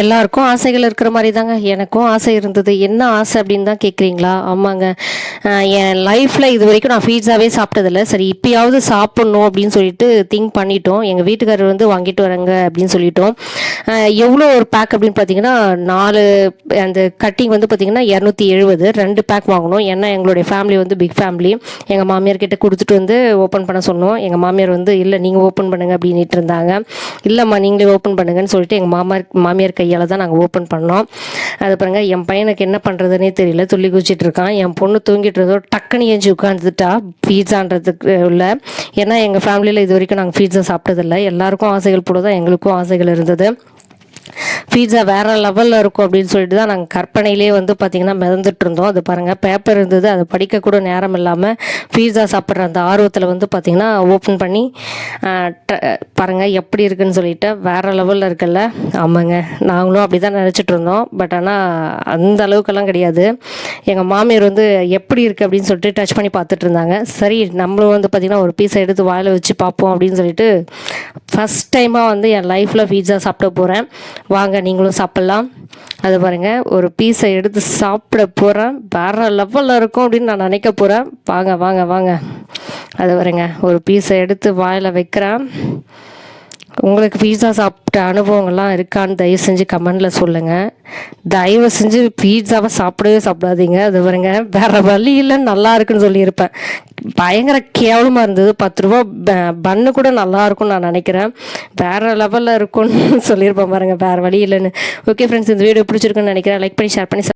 எல்லாருக்கும் ஆசைகள் இருக்கிற மாதிரி தாங்க எனக்கும் ஆசை இருந்தது. என்ன ஆசை அப்படின்னு தான் கேட்குறீங்களா ஆமாங்க. என் லைஃப்பில் இது வரைக்கும் நான் பீட்ஸாவே சாப்பிட்டதில்ல. சரி இப்பயாவது சாப்பிட்ணும் அப்படின்னு சொல்லிட்டு திங்க் பண்ணிட்டோம். எங்கள் வீட்டுக்காரர் வந்து வாங்கிட்டு வரேங்க அப்படின்னு சொல்லிட்டோம். எவ்வளோ ஒரு பேக் அப்படின்னு பார்த்தீங்கன்னா நாலு அந்த கட்டிங் வந்து பார்த்தீங்கன்னா இரநூத்தி எழுபது ரெண்டு பேக் வாங்கணும். ஏன்னா எங்களுடைய ஃபேமிலி வந்து பிக் ஃபேமிலி எங்கள் மாமியார் கிட்ட கொடுத்துட்டு வந்து ஓப்பன் பண்ண சொன்னோம். எங்கள் மாமியார் வந்து இல்லை நீங்கள் ஓப்பன் பண்ணுங்க அப்படின்ட்டு இருந்தாங்க. இல்லைம்மா நீங்களே ஓப்பன் பண்ணுங்கன்னு சொல்லிட்டு எங்கள் மாமார் மாமியார் கையால் தான் நாங்கள் ஓப்பன் பண்ணோம். அது பாருங்க என் பையனுக்கு என்ன பண்ணுறதுனே தெரியல. துள்ளி குச்சிட்டு இருக்கான். என் பொண்ணு தூங்கிட்டு இருந்தோ டக்குன்னு ஏஞ்சி உட்காந்துட்டா பீட்சான்றதுக்கு உள்ள. ஏன்னா எங்கள் ஃபேமிலியில் இது வரைக்கும் நாங்கள் பீட்சா சாப்பிட்டதில்ல. எல்லாருக்கும் ஆசைகள் போல தான் எங்களுக்கும் ஆசைகள் இருந்தது. பீட்ஸா வேற லெவலில் இருக்கும் அப்படின்னு சொல்லிட்டு தான் நாங்கள் கற்பனையிலே வந்து பார்த்திங்கன்னா மிதந்துட்டு இருந்தோம். அது பாருங்கள் பேப்பர் இருந்தது அதை படிக்க கூட நேரம் இல்லாமல் பீட்ஸா சாப்பிட்ற அந்த ஆர்வத்தில் வந்து பார்த்திங்கன்னா ஓப்பன் பண்ணி பாருங்கள் ட- பாருங்க எப்படி இருக்குன்னு சொல்லிட்டு வேற லெவலில் இருக்குல்ல. ஆமாங்க நாங்களும் அப்படி தான் நினச்சிட்டு இருந்தோம். பட் ஆனால் அந்த அளவுக்கெல்லாம் கிடையாது. எங்கள் மாமியார் வந்து எப்படி இருக்குது அப்படின்னு சொல்லிட்டு டச் பண்ணி பார்த்துட்டு இருந்தாங்க. சரி நம்மளும் வந்து பார்த்திங்கன்னா ஒரு பீஸை எடுத்து வாயில் வச்சு பார்ப்போம் அப்படின்னு சொல்லிட்டு ஃபஸ்ட் டைமாக வந்து என் லைஃப்பில் பீட்சா சாப்பிட போகிறேன் வாங்க நீங்களும் சாப்பிட்லாம். அது பாருங்கள் ஒரு பீஸை எடுத்து சாப்பிட போகிறேன் வேற லெவலில் இருக்கும் அப்படின்னு நான் நினைக்க போகிறேன் வாங்க வாங்க வாங்க. அது பாருங்க ஒரு பீஸை எடுத்து வாயில் வைக்கிறேன். உங்களுக்கு பீட்சா சாப்பிட்ட அனுபவங்கள்லாம் இருக்கான்னு தயவு செஞ்சு கமெண்டில் சொல்லுங்கள் தயவு செஞ்சு பீட்சாவை சாப்பிடவே சாப்பிடாதீங்க. அது பாருங்க வேற வழி இல்லை நல்லா இருக்குன்னு சொல்லியிருப்பேன். பயங்கர கேவலமாக இருந்தது. பத்து ரூபா ப- பன்னு கூட நல்லா இருக்கும்னு நான் நினைக்கிறேன். வேற லெவலில் இருக்கும்னு சொல்லியிருப்பேன் பாருங்க வேற வழி இல்லைன்னு. ஓகே ஃப்ரெண்ட்ஸ் இந்த வீடியோ பிடிச்சிருக்குன்னு நினைக்கிறேன். லைக் பண்ணி ஷேர் பண்ணி